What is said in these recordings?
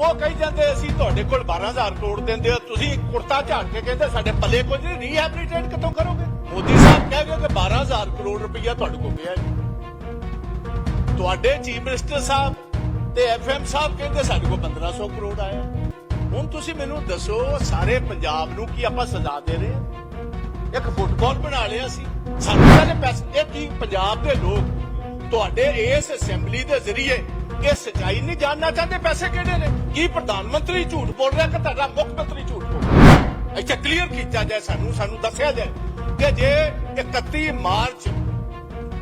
ਉਹ ਕਹੀ ਜਾਂਦੇ, ਅਸੀਂ ਤੁਹਾਡੇ ਕੋਲ 12000 ਕਰੋੜ ਦਿੰਦੇ ਹੋ, ਤੁਸੀਂ ਕੁਰਤਾ ਝਾੜ ਕੇ ਕਹਿੰਦੇ ਸਾਡੇ ਪੱਲੇ ਕੁਝ ਨਹੀਂ ਰੀਹੈਬਿਲਿਟੇਟ ਕਿੱਥੋਂ ਕਰੋਗੇ? ਮੋਦੀ ਸਾਹਿਬ ਕਹਿ ਗਏ ਕਿ 12000 ਕਰੋੜ ਰੁਪਈਆ ਤੁਹਾਡੇ ਕੋਲ ਪਿਆ ਹੈ ਤੁਹਾਡੇ ਚੀਫ ਮਿਨਿਸਟਰ ਸਾਹਿਬ ਤੇ ਐਫਐਮ ਸਾਹਿਬ ਕਹਿੰਦੇ ਸਾਡੇ ਕੋਲ 1500 ਕਰੋੜ ਆਇਆ। ਹੁਣ ਤੁਸੀਂ ਮੈਨੂੰ ਦੱਸੋ, ਸਾਰੇ ਪੰਜਾਬ ਨੂੰ ਕੀ ਆਪਾਂ ਸਜ਼ਾ ਦੇ ਰਹੇ ਹਾਂ? ਇੱਕ ਫੁੱਟਬਾਲ ਬਣਾ ਲਿਆ ਸੀ। ਸਾਨੂੰ ਕਹਿੰਦੇ ਪੈਸੇ ਇਹ ਕੀ ਪੰਜਾਬ ਦੇ ਲੋਕ ਤੁਹਾਡੇ ਇਸ ਅਸੈਂਬਲੀ ਦੇ ਜ਼ਰੀਏ ਇਹ ਸਚਾਈ ਨਹੀਂ ਜਾਣਨਾ ਚਾਹੁੰਦੇ, ਪੈਸੇ ਕਿਹੜੇ ਨੇ? ਕੀ ਪ੍ਰਧਾਨ ਮੰਤਰੀ ਝੂਠ ਬੋਲ ਰਿਹਾ ਕਿ ਤੁਹਾਡਾ ਮੁੱਖ ਮੰਤਰੀ ਝੂਠ ਬੋਲ ਰਿਹਾ? ਇੱਥੇ ਕਲੀਅਰ ਕੀਤਾ ਜਾਏ ਸਾਨੂੰ ਸਾਨੂੰ ਦੱਸਿਆ ਜਾਏ ਕਿ ਜੇ 31 ਮਾਰਚ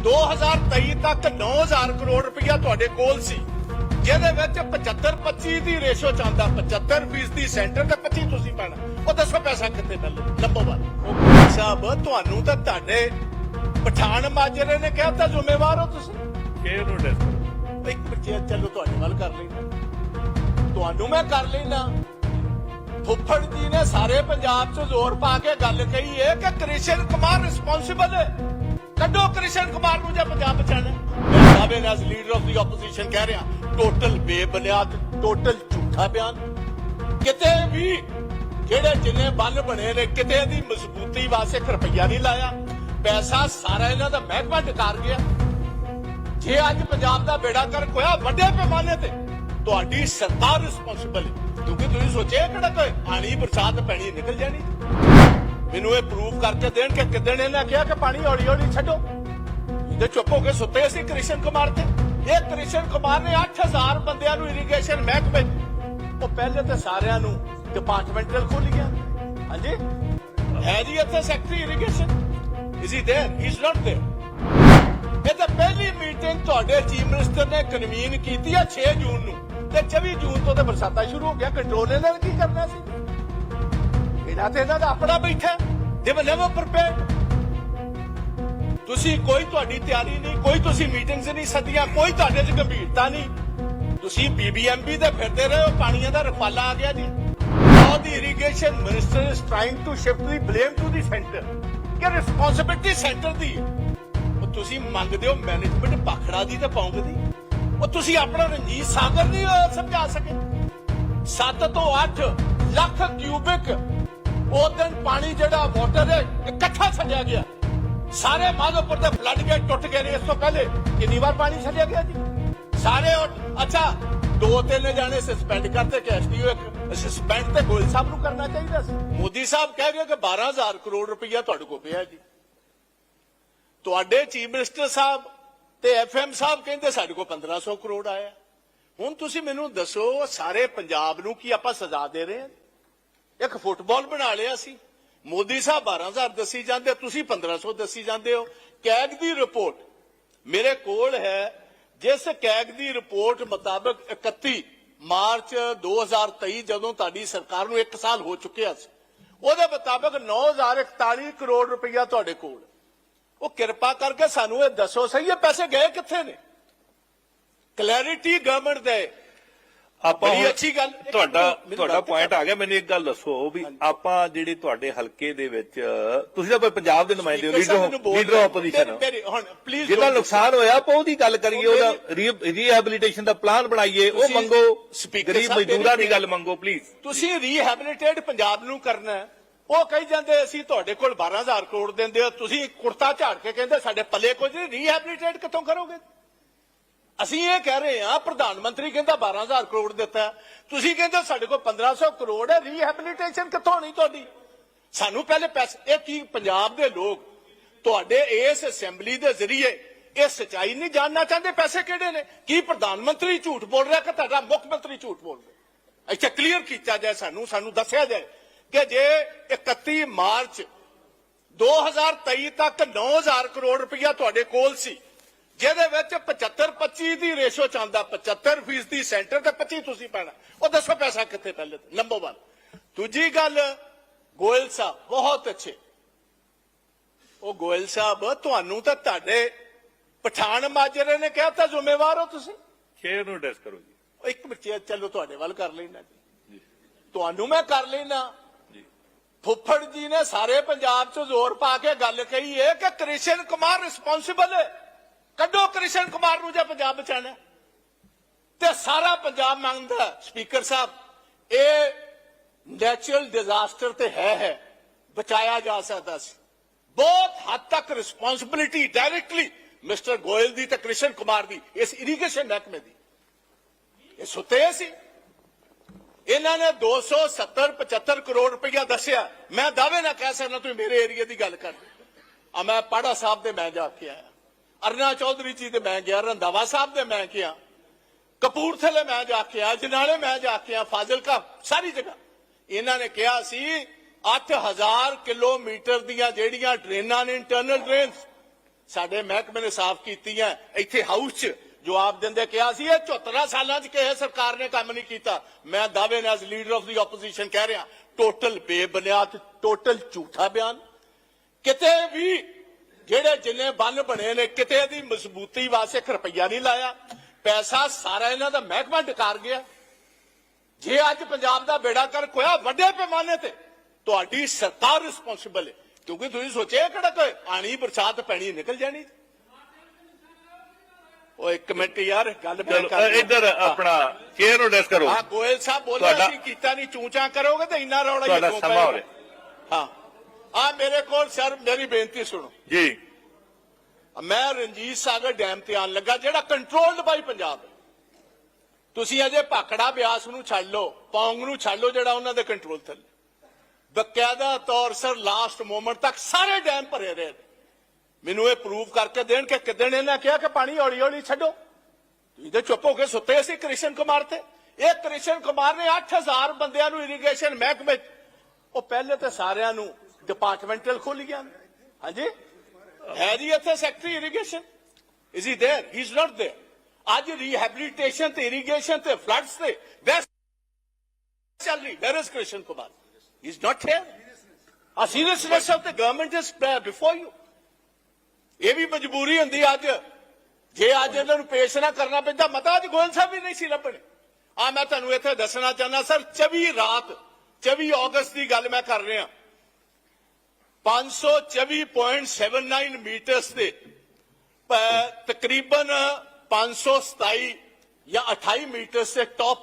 2023 ਤੱਕ 9000 ਕਰੋੜ ਰੁਪਇਆ ਤੁਹਾਡੇ ਕੋਲ ਸੀ, ਜਿਹਦੇ ਵਿੱਚ 75 25 ਦੀ ਰੇਸ਼ੋ ਚਾਹੁੰਦਾ 75 ਫੀਸਦੀ ਸੈਂਟਰ ਤੇ 25 ਤੁਸੀਂ ਪੈਣਾ। ਉਹ ਦੱਸੋ ਪੈਸਾ ਕਿੱਥੇ ਮਿਲੂ ਲੱਭੋ 1 ਸਾਹਿਬ, ਤੁਹਾਨੂੰ ਤਾਂ ਤੁਹਾਡੇ ਪਠਾਨ ਮਾਜਰੇ ਨੇ ਕਿਹਾ ਤਾਂ ਜ਼ਿੰਮੇਵਾਰ ਹੋ ਤੁਸੀਂ। ਕਿਹਨੂੰ ਨੂੰ ਇੱਕ ਬੱਚੇ ਚਲੋ ਤੁਹਾਡੇ ਵੱਲ ਕਰ ਲੈਣਾ ਤੁਹਾਨੂੰ ਮੈਂ ਕਰ ਲੈਣਾ ਫੁੱਫੜ ਜੀ ਨੇ ਸਾਰੇ ਪੰਜਾਬ 'ਚ ਜ਼ੋਰ ਪਾ ਕੇ ਗੱਲ ਕਹੀ ਹੈ ਕਿ ਕ੍ਰਿਸ਼ਨ ਕੁਮਾਰ ਰਿਸਪੌਂਸਿਬਲ ਹੈ ਕੱਢੋ ਕ੍ਰਿਸ਼ਨ ਕੁਮਾਰ ਨੂੰ ਜੇ ਪੰਜਾਬ ਬਚਾਣਾ ਮੈਂ ਸਾਬੇ ਨਾਲ ਲੀਡਰ ਆਫ ਦੀ ਆਪੋਜੀਸ਼ਨ ਕਹਿ ਰਿਹਾ ਟੋਟਲ ਬੇਬੁਨਿਆਦ ਟੋਟਲ ਝੂਠਾ ਬਿਆਨ। ਕਿਤੇ ਵੀ ਜਿਹੜੇ ਜਿੰਨੇ ਬੰਨ ਬਣੇ ਨੇ, ਕਿਤੇ ਦੀ ਮਜ਼ਬੂਤੀ ਵਾਸਤੇ ਇੱਕ ਰੁਪਈਆ ਨਹੀਂ ਲਾਇਆ। ਪੈਸਾ ਸਾਰਾ ਇਹਨਾਂ ਦਾ ਮਹਿਕਮਾ ਡਕਾਰ ਗਿਆ। ਜੇ ਅੱਜ ਪੰਜਾਬ ਦਾ ਬੇੜਾ ਕਰ ਹੋਇਆ ਵੱਡੇ ਪੈਮਾਨੇ ਤੇ ਤੁਹਾਡੀ ਸਰਕਾਰ ਰਿਸਪੌਂਸਿਬਲ ਹੈ ਕਿਉਂਕਿ ਤੁਸੀਂ ਸੋਚਿਆ ਕਿਹੜਾ ਕੋਈ ਪਾਣੀ ਬਰਸਾਤ ਪੈਣੀ ਨਿਕਲ ਜਾਣੀ ਮੈਨੂੰ ਇਹ ਪ੍ਰੂਫ ਕਰਕੇ ਦੇਣ ਕਿ ਕਿਦਣ ਇਹਨਾਂ ਕਿਹਾ ਕਿ ਪਾਣੀ ਹੌਲੀ ਹੌਲੀ ਛੱਡੋ ਇਹਦੇ ਚੁੱਪ ਹੋ ਕੇ ਸੁੱਤੇ ਸੀ ਕ੍ਰਿਸ਼ਨ ਕੁਮਾਰ ਤੇ ਇਹ ਕ੍ਰਿਸ਼ਨ ਕੁਮਾਰ ਨੇ 8000 ਬੰਦਿਆਂ ਨੂੰ ਇਰੀਗੇਸ਼ਨ ਮਹਿਕਮੇ 'ਚ, ਉਹ ਪਹਿਲੇ ਤੇ ਸਾਰਿਆਂ ਨੂੰ ਡਿਪਾਰਟਮੈਂਟਲ ਖੋਲ ਗਿਆ ਹਾਂਜੀ ਹੈ ਜੀ ਇੱਥੇ secretary irrigation is he there he is not there ਇਹ ਤਾਂ ਪਹਿਲੀ ਮੀਟਿੰਗ ਤੁਹਾਡੇ ਚੀਫ ਮਿਨਿਸਟਰ ਨੇ ਕਨਵੀਨ ਕੀਤੀ ਆ 6 ਜੂਨ ਨੂੰ। ਤੇ 24 ਜੂਨ ਤੋਂ ਤੇ ਬਰਸਾਤਾਂ ਸ਼ੁਰੂ ਹੋ ਗਿਆ ਕੰਟਰੋਲ ਇਹਨਾਂ ਨੇ ਕੀ ਕਰਨਾ ਸੀ? ਇਹਨਾਂ ਤੇ ਇਹਨਾਂ ਦਾ ਆਪਣਾ ਬੈਠਾ ਦੇ ਵਰ ਨੈਵਰ ਤੁਸੀਂ ਕੋਈ ਤੁਹਾਡੀ ਤਿਆਰੀ ਨਹੀਂ, ਕੋਈ ਤੁਸੀਂ ਮੀਟਿੰਗਸ ਨਹੀਂ ਸੱਦੀਆਂ, ਕੋਈ ਤੁਹਾਡੇ 'ਚ ਗੰਭੀਰਤਾ ਨਹੀਂ। ਤੁਸੀਂ ਬੀਬੀਐਮਬੀ ਤੇ ਫਿਰਦੇ ਰਹੇ ਹੋ, ਪਾਣੀਆਂ ਦਾ ਰਫਾਲਾ ਆ ਗਿਆ ਜੀ। Now the irrigation minister is trying to shift the blame to the centre ਕਿ ਰਿਸਪੌਂਸਿਬਿਲਟੀ ਸੈਂਟਰ ਦੀ ਹੈ। ਤੁਸੀਂ ਮੰਗਦੇ ਹੋ ਮੈਨੇਜਮੈਂਟ ਪਾਖੜਾ ਦੀ ਤੇ ਪੌਂਗ ਦੀ? ਉਹ ਤੁਸੀਂ ਆਪਣਾ ਰਣਜੀਤ ਸਾਗਰ ਨਹੀਂ ਸਮਝਾ ਸਕੇ। 7 ਤੋਂ 8 ਲੱਖ ਕਿਊਬਿਕ ਉਹ ਦਿਨ ਪਾਣੀ ਜਿਹੜਾ ਵਾਟਰ ਹੈ, ਇਕੱਠਾ ਛੱਡਿਆ ਗਿਆ। ਸਾਰੇ ਮਾਧੋਪੁਰ ਦੇ ਫਲੱਡ ਗੇਟ ਟੁੱਟ ਗਏ ਨੇ, ਇਸ ਤੋਂ ਪਹਿਲੇ ਕਿੰਨੀ ਵਾਰ ਪਾਣੀ ਛੱਡਿਆ ਗਿਆ ਜੀ? ਸਾਰੇ ਅੱਛਾ, ਦੋ ਤਿੰਨ ਜਾਣੇ ਸਸਪੈਂਡ ਕਰਤੇ ਕਿ ਇੱਕ ਸਸਪੈਂਡ ਤੇ ਗੋਇਲ ਸਾਹਿਬ ਨੂੰ ਕਰਨਾ ਚਾਹੀਦਾ ਸੀ। ਮੋਦੀ ਸਾਹਿਬ ਕਹਿ ਗਏ ਕਿ 12000 ਕਰੋੜ ਰੁਪਈਆ ਤੁਹਾਡੇ ਕੋਲ ਪਿਆ ਜੀ। ਤੁਹਾਡੇ ਚੀਫ ਮਿਨਿਸਟਰ ਸਾਹਿਬ ਤੇ ਐਫਐਮ ਸਾਹਿਬ ਕਹਿੰਦੇ ਸਾਡੇ ਕੋਲ 1500 ਕਰੋੜ ਆਇਆ। ਹੁਣ ਤੁਸੀਂ ਮੈਨੂੰ ਦੱਸੋ, ਸਾਰੇ ਪੰਜਾਬ ਨੂੰ ਕੀ ਆਪਾਂ ਸਜ਼ਾ ਦੇ ਰਹੇ ਹਾਂ? ਇੱਕ ਫੁੱਟਬਾਲ ਬਣਾ ਲਿਆ ਸੀ। ਮੋਦੀ ਸਾਹਿਬ 12000 ਦੱਸੀ ਜਾਂਦੇ, ਤੁਸੀਂ 1500 ਦੱਸੀ ਜਾਂਦੇ ਹੋ। ਕੈਗ ਦੀ ਰਿਪੋਰਟ ਮੇਰੇ ਕੋਲ ਹੈ। ਜਿਸ ਕੈਗ ਦੀ ਰਿਪੋਰਟ ਮੁਤਾਬਕ 31 ਮਾਰਚ 2023 ਜਦੋਂ ਤੁਹਾਡੀ ਸਰਕਾਰ ਨੂੰ 1 ਸਾਲ ਹੋ ਚੁੱਕਿਆ ਸੀ, ਉਹਦੇ ਮੁਤਾਬਕ 9041 ਕਰੋੜ ਰੁਪਈਆ ਤੁਹਾਡੇ ਕੋਲ। ਉਹ ਕਿਰਪਾ ਕਰਕੇ ਸਾਨੂੰ ਇਹ ਦੱਸੋ ਸਹੀ ਇਹ ਪੈਸੇ ਗਏ ਕਿੱਥੇ ਨੇ? ਕਲੈਰਿਟੀ ਗਵਰਨਮੈਂਟ ਦੇ। ਆਪਾਂ ਬੜੀ ਅੱਛੀ ਗੱਲ- ਤੁਹਾਡਾ ਤੁਹਾਡਾ ਪੁਆਇੰਟ ਆ ਗਿਆ ਮੈਨੂੰ ਇੱਕ ਗੱਲ ਦੱਸੋ ਵੀ ਆਪਾਂ ਜਿਹੜੇ ਤੁਹਾਡੇ ਹਲਕੇ ਦੇ ਵਿੱਚ ਤੁਸੀਂ ਤਾਂ ਪੰਜਾਬ ਦੇ ਨੁਮਾਇੰਦੇ ਹੋ ਲੀਡਰ ਲੀਡਰ ਆਪੋਜੀਸ਼ਨ ਜਿਹਦਾ ਨੁਕਸਾਨ ਹੋਇਆ ਆਪਾਂ ਉਹਦੀ ਗੱਲ ਕਰੀਏ ਉਹ ਉਹਦਾ ਰੀਹੈਬਿਲਿਟੇਸ਼ਨ ਦਾ ਪਲਾਨ ਬਣਾਈਏ ਉਹ ਮੰਗੋ। ਗਰੀਬ ਮਜ਼ਦੂਰਾਂ ਦੀ ਗੱਲ ਮੰਗੋ ਪਲੀਜ਼ ਤੁਸੀਂ ਰੀਹੈਬਿਲਿਟੇਟ ਪੰਜਾਬ ਨੂੰ ਕਰਨਾ ਹੈ। ਉਹ ਕਹੀ ਜਾਂਦੇ, ਅਸੀਂ ਤੁਹਾਡੇ ਕੋਲ 12000 ਕਰੋੜ ਦਿੰਦੇ ਹੋ, ਤੁਸੀਂ ਕੁਰਤਾ ਝਾੜ ਕੇ ਕਹਿੰਦੇ, ਸਾਡੇ ਪੱਲੇ ਕੁਝ ਨਹੀਂ ਰੀਹੈਬਿਲਿਟੇਟ ਕਿੱਥੋਂ ਕਰੋਗੇ? ਅਸੀਂ ਇਹ ਕਹਿ ਰਹੇ ਹਾਂ, ਪ੍ਰਧਾਨ ਮੰਤਰੀ ਕਹਿੰਦਾ 12000 ਕਰੋੜ ਦਿੱਤਾ। ਤੁਸੀਂ ਕਹਿੰਦੇ ਸਾਡੇ ਕੋਲ 1500 ਕਰੋੜ ਹੈ ਰੀਹੈਬਿਲਿਟੇਸ਼ਨ ਕਿੱਥੋਂ ਹੋਣੀ ਤੁਹਾਡੀ? ਸਾਨੂੰ ਪਹਿਲੇ ਪੈਸੇ, ਇਹ ਕੀ ਪੰਜਾਬ ਦੇ ਲੋਕ, ਤੁਹਾਡੇ ਇਸ ਅਸੈਂਬਲੀ ਦੇ ਜ਼ਰੀਏ ਇਹ ਸਚਾਈ ਨਹੀਂ ਜਾਣਨਾ ਚਾਹੁੰਦੇ, ਪੈਸੇ ਕਿਹੜੇ ਨੇ? ਕੀ ਪ੍ਰਧਾਨ ਮੰਤਰੀ ਝੂਠ ਬੋਲ ਰਿਹਾ ਕਿ ਤੁਹਾਡਾ ਮੁੱਖ ਮੰਤਰੀ ਝੂਠ ਬੋਲ ਰਿਹਾ? ਇੱਥੇ ਕਲੀਅਰ ਕੀਤਾ ਜਾਏ ਸਾਨੂੰ ਸਾਨੂੰ ਦੱਸਿਆ ਜਾਏ। ਕਿ ਜੇ 31 ਮਾਰਚ 2023 ਤੱਕ 9000 ਕਰੋੜ ਰੁਪਇਆ ਤੁਹਾਡੇ ਕੋਲ ਸੀ ਜਿਹਦੇ ਵਿੱਚ 75 25 ਦੀ ਰੇਸ਼ੋ ਚਾਹੁੰਦਾ 75 ਫੀਸਦੀ ਸੈਂਟਰ ਤੇ 25 ਤੁਸੀਂ ਪੈਣਾ। ਉਹ ਦੱਸੋ ਪੈਸਾ ਕਿੱਥੇ ਪਹਿਲੇ ਨੰਬਰ 1 ਦੂਜੀ ਗੱਲ ਗੋਇਲ ਸਾਹਿਬ ਬਹੁਤ ਅੱਛੇ। ਉਹ ਗੋਇਲ ਸਾਹਿਬ ਤੁਹਾਨੂੰ ਤਾਂ ਤੁਹਾਡੇ ਪਠਾਨ ਮਾਜਰੇ ਨੇ ਕਿਹਾ ਤਾਂ ਜ਼ਿੰਮੇਵਾਰ ਹੋ ਤੁਸੀਂ। ਸ਼ੇਅਰ ਨੂੰ ਡੈਸ ਕਰੋ ਜੀ। ਇੱਕ ਬੱਚੇ ਚਲੋ ਤੁਹਾਡੇ ਵੱਲ ਕਰ ਲੈਣਾ ਜੀ। ਤੁਹਾਨੂੰ ਮੈਂ ਕਰ ਲੈਣਾ ਫੁੱਫੜ ਜੀ ਨੇ ਸਾਰੇ ਪੰਜਾਬ 'ਚ ਜ਼ੋਰ ਪਾ ਕੇ ਗੱਲ ਕਹੀ ਏ ਕਿ ਕ੍ਰਿਸ਼ਨ ਕੁਮਾਰ ਰਿਸਪੌਂਸਿਬਲ ਹੈ ਕੱਢੋ ਕ੍ਰਿਸ਼ਨ ਕੁਮਾਰ ਨੂੰ ਜੇ ਪੰਜਾਬ ਬਚਾਣਾ ਤੇ ਸਾਰਾ ਪੰਜਾਬ ਮੰਗਦਾ ਸਪੀਕਰ ਸਾਹਿਬ, ਇਹ ਨੈਚੁਰਲ ਡਿਜ਼ਾਸਟਰ ਤੇ ਹੈ ਹੈ। ਬਚਾਇਆ ਜਾ ਸਕਦਾ ਸੀ। ਬਹੁਤ ਹੱਦ ਤੱਕ ਰਿਸਪੌਂਸਿਬਿਲਿਟੀ ਡਾਇਰੈਕਟਲੀ ਮਿਸਟਰ ਗੋਇਲ ਦੀ ਤੇ ਕ੍ਰਿਸ਼ਨ ਕੁਮਾਰ ਦੀ, ਇਸ ਇਰੀਗੇਸ਼ਨ ਮਹਿਕਮੇ ਦੀ। ਇਹ ਸੁੱਤੇ ਸੀ। ਇਹਨਾਂ ਨੇ 270 75 ਕਰੋੜ ਰੁਪਇਆ ਦੱਸਿਆ। ਮੈਂ ਦਾਅਵੇ ਨਾਲ ਕਹਿ ਸਕਦਾ ਤੁਸੀਂ ਮੇਰੇ ਏਰੀਆ ਦੀ ਗੱਲ ਕਰ ਆ ਮੈਂ ਪਾੜਾ ਸਾਹਿਬ ਦੇ ਮੈਂ ਜਾ ਕੇ ਆਇਆ। ਅਰਨਾ ਚੌਧਰੀ ਜੀ ਦੇ ਮੈਂ ਗਿਆ ਰੰਦਾਵਾ ਸਾਹਿਬ ਦੇ ਮੈਂ ਗਿਆ। ਕਪੂਰਥਲੇ ਮੈਂ ਜਾ ਕੇ ਆਇਆ, ਜਨਾਲੇ ਮੈਂ ਜਾ ਕੇ ਆਇਆ, ਫਾਜ਼ਿਲਕਾ, ਸਾਰੀ ਜਗ੍ਹਾ। ਇਹਨਾਂ ਨੇ ਕਿਹਾ ਸੀ 8000 ਕਿਲੋਮੀਟਰ ਦੀਆਂ ਜਿਹੜੀਆਂ ਡਰੇਨਾਂ ਨੇ ਇੰਟਰਨਲ ਡਰੇਨਸ ਸਾਡੇ ਮਹਿਕਮੇ ਨੇ ਸਾਫ਼ ਕੀਤੀਆਂ, ਇੱਥੇ ਹਾਊਸ 'ਚ ਜਵਾਬ ਦਿੰਦੇ ਕਿਹਾ ਸੀ, ਇਹ 74 ਸਾਲਾਂ 'ਚ ਕਿਸੇ ਸਰਕਾਰ ਨੇ ਕੰਮ ਨਹੀਂ ਕੀਤਾ। ਮੈਂ ਦਾਅਵੇ ਨਾਲ ਲੀਡਰ ਆਫ ਦੀ ਆਪੋਜੀਸ਼ਨ ਕਹਿ ਰਿਹਾ ਟੋਟਲ ਬੇਬੁਨਿਆਦ ਟੋਟਲ ਝੂਠਾ ਬਿਆਨ। ਕਿਤੇ ਵੀ ਜਿਹੜੇ ਜਿੰਨੇ ਬੰਨ ਬਣੇ ਨੇ, ਕਿਤੇ ਦੀ ਮਜ਼ਬੂਤੀ ਵਾਸਤੇ ਇੱਕ ਰੁਪਈਆ ਨਹੀਂ ਲਾਇਆ। ਪੈਸਾ ਸਾਰਾ ਇਹਨਾਂ ਦਾ ਮਹਿਕਮਾ ਡਕਾਰ ਗਿਆ। ਜੇ ਅੱਜ ਪੰਜਾਬ ਦਾ ਬੇੜਾ ਕਰ ਕੋਇਆ ਵੱਡੇ ਪੈਮਾਨੇ ਤੇ, ਤੁਹਾਡੀ ਸਰਕਾਰ ਰਿਸਪੌਂਸਿਬਲ ਹੈ। ਕਿਉਂਕਿ ਤੁਸੀਂ ਸੋਚਿਆ ਕਿਹੜਾ ਕੋਈ ਆਣੀ ਬਰਸਾਤ ਪੈਣੀ ਨਿਕਲ ਜਾਣੀ? ਉਹ ਇੱਕ ਮਿੰਟ ਯਾਰ ਗੱਲ ਮੈਂ ਕਰ ਇੱਧਰ ਆਪਣਾ ਚੇਅਰ ਨੂੰ ਡੈਸ ਕਰੋ। ਆ ਗੋਇਲ ਸਾਹਿਬ ਬੋਲਿਆ ਸੀ ਕੀਤਾ ਨਹੀਂ ਚੂਚਾ ਕਰੋਗੇ ਤੇ ਇੰਨਾ ਰੌਲਾ ਹੀ ਤੁਹਾਡਾ ਸਮਾਂ ਹੋ। ਰਿਹਾ। ਹਾਂ। ਆ ਮੇਰੇ ਕੋਲ ਸਰ ਮੇਰੀ ਬੇਨਤੀ ਸੁਣੋ। ਜੀ। ਮੈਂ ਰਣਜੀਤ ਸਾਗਰ ਡੈਮ ਤੇ ਆਣ ਲੱਗਾ ਜਿਹੜਾ ਕੰਟਰੋਲਡ ਬਾਈ ਪੰਜਾਬ ਹੈ। ਤੁਸੀਂ ਅਜੇ ਭਾਖੜਾ ਬਿਆਸ ਨੂੰ ਛੱਡ ਲਓ ਪੌਂਗ ਨੂੰ ਛੱਡ ਲਓ ਜਿਹੜਾ ਉਹਨਾਂ ਦੇ ਕੰਟਰੋਲ ਥੱਲੇ। ਬਕਾਇਦਾ ਤੌਰ ਸਰ ਲਾਸਟ ਮੂਮੈਂਟ ਤੱਕ ਸਾਰੇ ਡੈਮ ਭਰੇ ਰਹੇ ਮੈਨੂੰ ਇਹ ਪ੍ਰੂਵ ਕਰਕੇ ਦੇਣ ਕਿ ਕਿਦਣ ਇਹਨਾਂ ਕਿਹਾ ਕਿ ਪਾਣੀ ਹੌਲੀ ਹੌਲੀ ਛੱਡੋ ਤੁਸੀਂ ਤੇ ਚੁੱਪ ਹੋ ਕੇ ਸੁੱਤੇ ਸੀ ਕ੍ਰਿਸ਼ਨ ਕੁਮਾਰ ਤੇ ਇਹ ਕ੍ਰਿਸ਼ਨ ਕੁਮਾਰ ਨੇ 8000 ਬੰਦਿਆਂ ਨੂੰ ਇਰੀਗੇਸ਼ਨ ਮਹਿਕਮੇ 'ਚ- ਉਹ ਪਹਿਲੇ ਤੇ ਸਾਰਿਆਂ ਨੂੰ ਡਿਪਾਰਟਮੈਂਟਲ ਖੁੱਲ ਗਿਆ ਹਾਂਜੀ ਹੈ ਜੀ ਇੱਥੇ secretary irrigation is he there he is not there ਅੱਜ ਰੀਹੈਬਿਲਿਟੇਸ਼ਨ ਤੇ ਇਰੀਗੇਸ਼ਨ ਤੇ ਫਲੱਡਸ ਤੇ ਬੈਸਟ ਚੱਲ ਰਹੀ where is Krishan Kumar he is not here a seriousness of the government is before you ਇਹ ਵੀ ਮਜਬੂਰੀ ਹੁੰਦੀ ਅੱਜ। ਜੇ ਅੱਜ ਇਹਨਾਂ ਨੂੰ ਪੇਸ਼ ਨਾ ਕਰਨਾ ਪੈਂਦਾ, ਮਤਾ ਅੱਜ ਗੋਇਲ ਸਾਹਿਬ ਵੀ ਨਹੀਂ ਸੀ ਲੱਭਣੇ। ਆ ਮੈਂ ਤੁਹਾਨੂੰ ਇੱਥੇ ਦੱਸਣਾ ਚਾਹੁੰਦਾ, ਸਰ 24 ਰਾਤ 24 ਅਗਸਤ ਦੀ ਗੱਲ ਮੈਂ ਕਰ ਰਿਹਾ। 524.79 ਮੀਟਰਸ ਦੇ ਪ- ਤਕਰੀਬਨ 527 ਜਾਂ 28 ਮੀਟਰਸ ਦੇ ਟੌਪ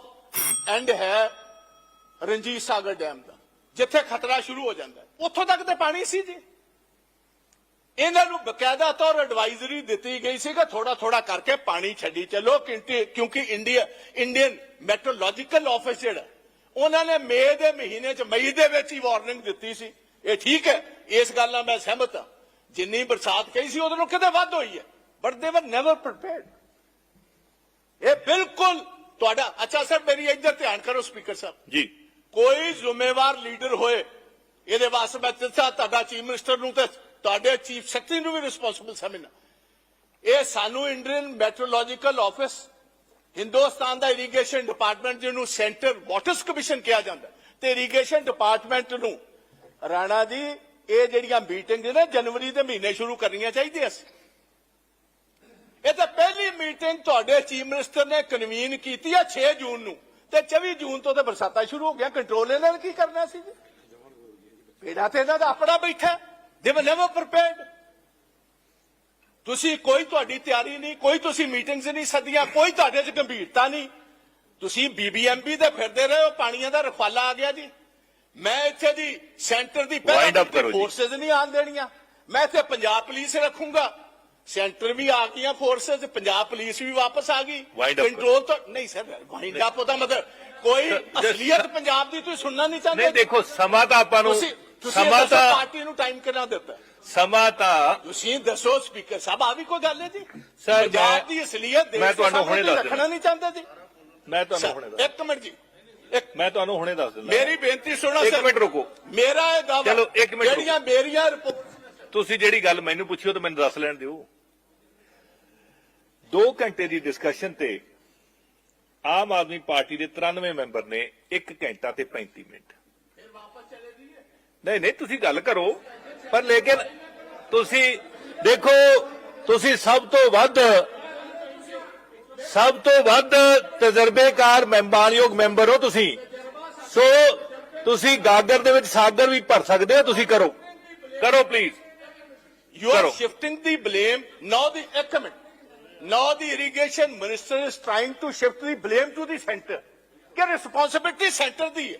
ਐਂਡ ਹੈ ਰਣਜੀਤ ਸਾਗਰ ਡੈਮ ਦਾ, ਜਿੱਥੇ ਖਤਰਾ ਸ਼ੁਰੂ ਹੋ ਜਾਂਦਾ। ਉੱਥੋਂ ਤੱਕ ਤੇ ਪਾਣੀ ਸੀ ਜੀ। ਇਹਨਾਂ ਨੂੰ ਬਕਾਇਦਾ ਤੌਰ ਐਡਵਾਈਜ਼ਰੀ ਦਿੱਤੀ ਗਈ ਸੀ ਕਿ ਥੋੜਾ ਥੋੜਾ ਕਰਕੇ ਪਾਣੀ ਛੱਡੀ। ਚੱਲੋ ਕਿਉਂਕਿ ਇੰਡੀਆ ਇੰਡੀਅਨ ਮੈਟਰੋਲੋਜੀਕਲ ਆਫਿਸ ਜਿਹੜਾ ਉਹਨਾਂ ਨੇ ਮਈ ਦੇ ਮਹੀਨੇ ਚ ਮਈ ਦੇ ਵਿੱਚ ਹੀ ਵਾਰਨਿੰਗ ਦਿੱਤੀ ਸੀ। ਇਹ ਠੀਕ ਹੈ ਇਸ ਗੱਲ ਨਾਲ ਮੈਂ ਸਹਿਮਤ ਹਾਂ। ਜਿੰਨੀ ਬਰਸਾਤ ਕਹੀ ਸੀ ਉਹਦੇ ਨੂੰ ਕਿਤੇ ਵੱਧ ਹੋਈ ਹੈ। ਬਟ ਦੇ ਵਰ ਨੈਵਰ ਪ੍ਰੀਪੇਅਰਡ ਇਹ ਬਿਲਕੁਲ ਤੁਹਾਡਾ ਅੱਛਾ ਸਰ ਮੇਰੀ ਇੱਧਰ ਧਿਆਨ ਕਰੋ ਸਪੀਕਰ ਸਾਹਿਬ। ਜੀ। ਕੋਈ ਜ਼ਿੰਮੇਵਾਰ ਲੀਡਰ ਹੋਏ ਇਹਦੇ ਵਾਸਤੇ ਮੈਂ ਤੁਹਾਡਾ ਚੀਫ ਮਿਨਿਸਟਰ ਨੂੰ ਤੇ ਤੁਹਾਡੇ ਚੀਫ ਸੈਕਟਰੀ ਨੂੰ ਵੀ ਰਿਸਪੌਂਸਿਬਲ ਸਮਝਣਾ। ਇਹ ਸਾਨੂੰ ਇੰਡੀਅਨ ਮੈਟਰੋਲੋਜੀਕਲ ਆਫਿਸ ਹਿੰਦੁਸਤਾਨ ਦਾ ਇਰੀਗੇਸ਼ਨ ਡਿਪਾਰਟਮੈਂਟ ਜਿਹਨੂੰ ਸੈਂਟਰ ਵਾਟਰਸ ਕਮਿਸ਼ਨ ਕਿਹਾ ਜਾਂਦਾ ਤੇ ਇਰੀਗੇਸ਼ਨ ਡਿਪਾਰਟਮੈਂਟ ਨੂੰ ਰਾਣਾ ਜੀ, ਇਹ ਜਿਹੜੀਆਂ ਮੀਟਿੰਗ ਨੇ ਜਨਵਰੀ ਦੇ ਮਹੀਨੇ ਸ਼ੁਰੂ ਕਰਨੀਆਂ ਚਾਹੀਦੀਆਂ ਸੀ। ਇਹ ਤਾਂ ਪਹਿਲੀ ਮੀਟਿੰਗ ਤੁਹਾਡੇ ਚੀਫ ਮਿਨਿਸਟਰ ਨੇ ਕਨਵੀਨ ਕੀਤੀ ਹੈ 6 ਜੂਨ ਨੂੰ, ਤੇ 24 ਜੂਨ ਤੋਂ ਤੇ ਬਰਸਾਤਾਂ ਸ਼ੁਰੂ ਹੋ ਗਿਆ ਕੰਟਰੋਲ ਇਹਨਾਂ ਨੇ ਕੀ ਕਰਨਾ ਸੀ ਜੀ? ਪੇੜਾ ਤੇ ਇਹਨਾਂ ਦਾ ਆਪਣਾ ਬੈਠਾ। ਦੇ ਵਰ ਨੈਵਰ ਪ੍ਰੀਪੇਅਰਡ ਤੁਸੀਂ ਕੋਈ ਤੁਹਾਡੀ ਤਿਆਰੀ ਨਹੀਂ ਕੋਈ ਤੁਸੀਂ ਮੀਟਿੰਗਸ ਨਹੀਂ ਸੱਦੀਆਂ ਕੋਈ ਤੁਹਾਡੇ 'ਚ ਗੰਭੀਰਤਾ ਨਹੀਂ। ਤੁਸੀਂ ਬੀਬੀਐਮਬੀ ਤੇ ਫਿਰਦੇ ਰਹੇ ਹੋ ਪਾਣੀਆਂ ਦਾ ਰਖਵਾਲਾ ਆ ਗਿਆ ਜੀ। ਮੈਂ ਇੱਥੇ ਦੀ ਸੈਂਟਰ ਦੀ ਜੀ। ਫੋਰਸਸ ਨਹੀਂ ਆਣ ਦੇਣੀਆਂ। ਮੈਂ ਇੱਥੇ ਪੰਜਾਬ ਪੁਲਿਸ ਰੱਖੂੰਗਾ। ਸੈਂਟਰ ਵੀ ਆ ਗਈਆਂ ਫੋਰਸਸ ਪੰਜਾਬ ਪੁਲਿਸ ਵੀ ਵਾਪਸ ਆ ਗਈ। ਕੰਟਰੋਲ ਤਾਂ ਨਹੀਂ ਸਰ ਵਾਈਂਡ ਅਪ ਉਹਦਾ ਮਤਲਬ ਕੋਈ ਅਸਲੀਅਤ ਪੰਜਾਬ ਦੀ ਤੁਸੀਂ ਸੁਣਨਾ ਨਹੀਂ ਚਾਹੁੰਦੇ ਨਹੀਂ ਦੇਖੋ ਸਮਾਂ ਤਾਂ ਆਪਾਂ ਨੂੰ ਤੁਸੀਂ ਸਮਾਂ ਤਾਂ ਪਾਰਟੀ ਨੂੰ ਟਾਈਮ ਕਿੰਨਾ ਦਿੱਤਾ ਸਮਾਂ ਤਾਂ ਤੁਸੀਂ ਦੱਸੋ ਸਪੀਕਰ ਸਾਹਿਬ ਆ ਵੀ ਕੋਈ ਗੱਲ ਹੈ ਜੀ? ਸਰ, ਪੰਜਾਬ ਮੈਂ- ਦੀ ਅਸਲੀਅਤ ਦੇਸ਼ ਮੈਂ ਦੇ ਤੁਹਾਨੂੰ ਸਾਹਮਣੇ ਹੁਣੇ ਦੱਸ ਰੱਖਣਾ ਨਹੀਂ ਚਾਹੁੰਦੇ ਜੀ? ਮੈਂ ਤੁਹਾਨੂੰ ਸਰ, ਹੁਣੇ ਦੱਸ ਇੱਕ ਮਿੰਟ ਜੀ ਇੱਕ ਮੈਂ ਤੁਹਾਨੂੰ ਹੁਣੇ ਦੱਸ ਦਿੰਦਾ। ਮੇਰੀ ਬੇਨਤੀ ਸੁਣੋ ਇੱਕ ਸਰ। ਮਿੰਟ ਰੁਕੋ। ਮੇਰਾ ਇਹ ਦਾਅਵਾ ਚਲੋ, ਇੱਕ ਮਿੰਟ ਰੁਕੋ। ਜਿਹੜੀਆਂ ਮੇਰੀਆਂ ਰਿਪੋਰਟ ਤੁਸੀਂ ਜਿਹੜੀ ਗੱਲ ਮੈਨੂੰ ਪੁੱਛੀ ਉਹ ਤਾਂ ਮੈਨੂੰ ਦੱਸ ਲੈਣ ਦਿਓ। 2 ਘੰਟੇ ਦੀ ਡਿਸਕਸ਼ਨ ਤੇ ਆਮ ਆਦਮੀ ਪਾਰਟੀ ਦੇ 93 ਮੈਂਬਰ ਨੇ 1 ਘੰਟਾ ਤੇ 35 ਮਿੰਟ। ਨਹੀਂ ਨਹੀਂ ਤੁਸੀਂ ਗੱਲ ਕਰੋ। ਪਰ ਲੇਕਿਨ ਤੁਸੀਂ ਦੇਖੋ ਤੁਸੀਂ ਸਭ ਤੋਂ ਵੱਧ ਸਭ ਤੋਂ ਵੱਧ ਤਜਰਬੇਕਾਰ ਮੈਂਬਾਰਯੋਗ ਮੈਂਬਰ ਹੋ ਤੁਸੀਂ। ਸੋ ਤੁਸੀਂ ਗਾਗਰ ਦੇ ਵਿੱਚ ਸਾਗਰ ਵੀ ਭਰ ਸਕਦੇ ਹੋ ਤੁਸੀਂ ਕਰੋ। ਕਰੋ please you are. Shifting the blame now ਦੀ ਇੱਕ minute. Now the irrigation minister is trying to shift the blame to the center ਕਿ ਰਿਸਪੌਂਸਿਬਿਲਟੀ ਸੈਂਟਰ ਦੀ ਹੈ?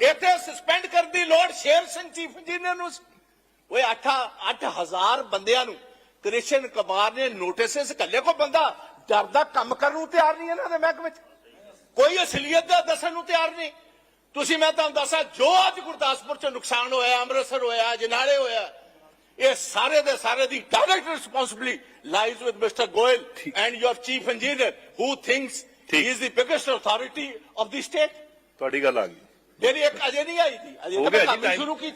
ਇੱਥੇ ਸਸਪੈਂਡ ਕਰਨ ਦੀ ਲੋੜ ਸ਼ੇਰ ਸਿੰਘ ਚੀਫ ਇੰਜੀਨੀਅਰ ਨੂੰ ਓਏ 8 8000 ਬੰਦਿਆਂ ਨੂੰ ਕ੍ਰਿਸ਼ਨ ਕੁਮਾਰ ਨੇ ਨੋਟਿਸਸ ਕੱਲੇ ਕੋ ਬੰਦਾ ਡਰਦਾ ਕੰਮ ਕਰਨ ਨੂੰ ਤਿਆਰ ਨਹੀਂ ਇਹਨਾਂ ਦੇ ਮਹਿਕਮੇ 'ਚ। ਕੋਈ ਅਸਲੀਅਤ ਦਾ ਦੱਸਣ ਨੂੰ ਤਿਆਰ ਨਹੀਂ। ਤੁਸੀਂ ਮੈਂ ਤੁਹਾਨੂੰ ਦੱਸਾਂ ਜੋ ਅੱਜ ਗੁਰਦਾਸਪੁਰ 'ਚ ਨੁਕਸਾਨ ਹੋਇਆ ਅੰਮ੍ਰਿਤਸਰ ਹੋਇਆ ਜਨਾਲੇ ਹੋਇਆ ਇਹ ਸਾਰੇ ਦੇ ਸਾਰੇ ਦੀ direct responsibility lies with mister Goyal and your chief engineer who thinks. He is the biggest authority of the state ਤੁਹਾਡੀ ਗੱਲ ਆ ਗਈ। ਮੇਰੀ ਇੱਕ ਅਜੇ ਨਹੀਂ ਆਈ ਸੀ ਅਜੇ ਤਾਂ ਮੈਂ ਕੰਮ। ਸ਼ੁਰੂ ਕੀਤਾ